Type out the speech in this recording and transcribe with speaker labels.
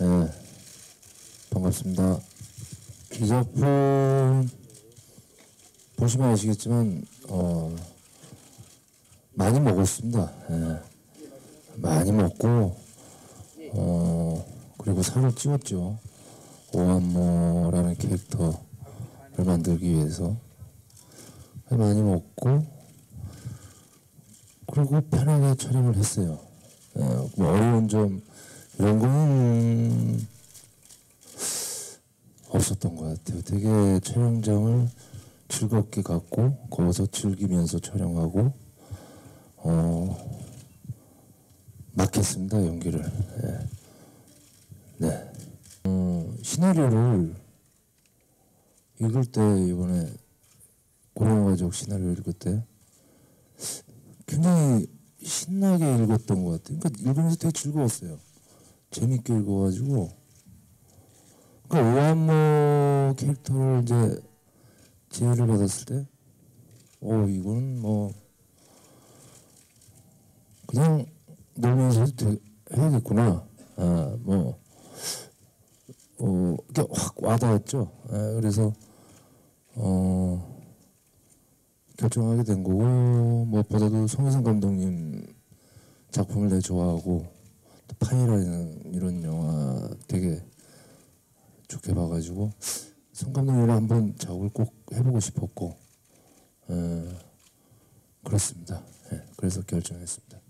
Speaker 1: 네, 반갑습니다. 이 작품 보시면 아시겠지만 어, 많이 먹었습니다. 네, 예, 많이 먹고 어, 그리고 살을 찌웠죠. 오한모라는 캐릭터를 만들기 위해서 많이 먹고 그리고 편하게 촬영을 했어요. 네, 뭐 어려운 점 거는 없었던 것 같아요. 되게 촬영장을 즐겁게 갔고 거기서 즐기면서 촬영하고 어 막혔습니다 연기를. 예. 네. 어, 시나리오를 읽을 때 이번에 고령가족 시나리오 읽을 때 굉장히 신나게 읽었던 것 같아요. 그러니까 읽으면서 되게 즐거웠어요. 재밌게 읽어가지고 그러니까 오한모 캐릭터를 이제 지혜를 받았을 때, 어 이거는 뭐 그냥 놀면서 해야겠구나. 아, 뭐, 어, 이게 확 와닿았죠. 아, 그래서, 어, 결정하게 된 거고, 무엇보다도 송혜성 감독님 작품을 되게 좋아하고, 또 파이라는 이런 영화 되게 좋게 봐가지고, 송 감독님이랑 한번 작업을 꼭 해보고 싶었고, 에, 그렇습니다. 예, 그래서 결정했습니다.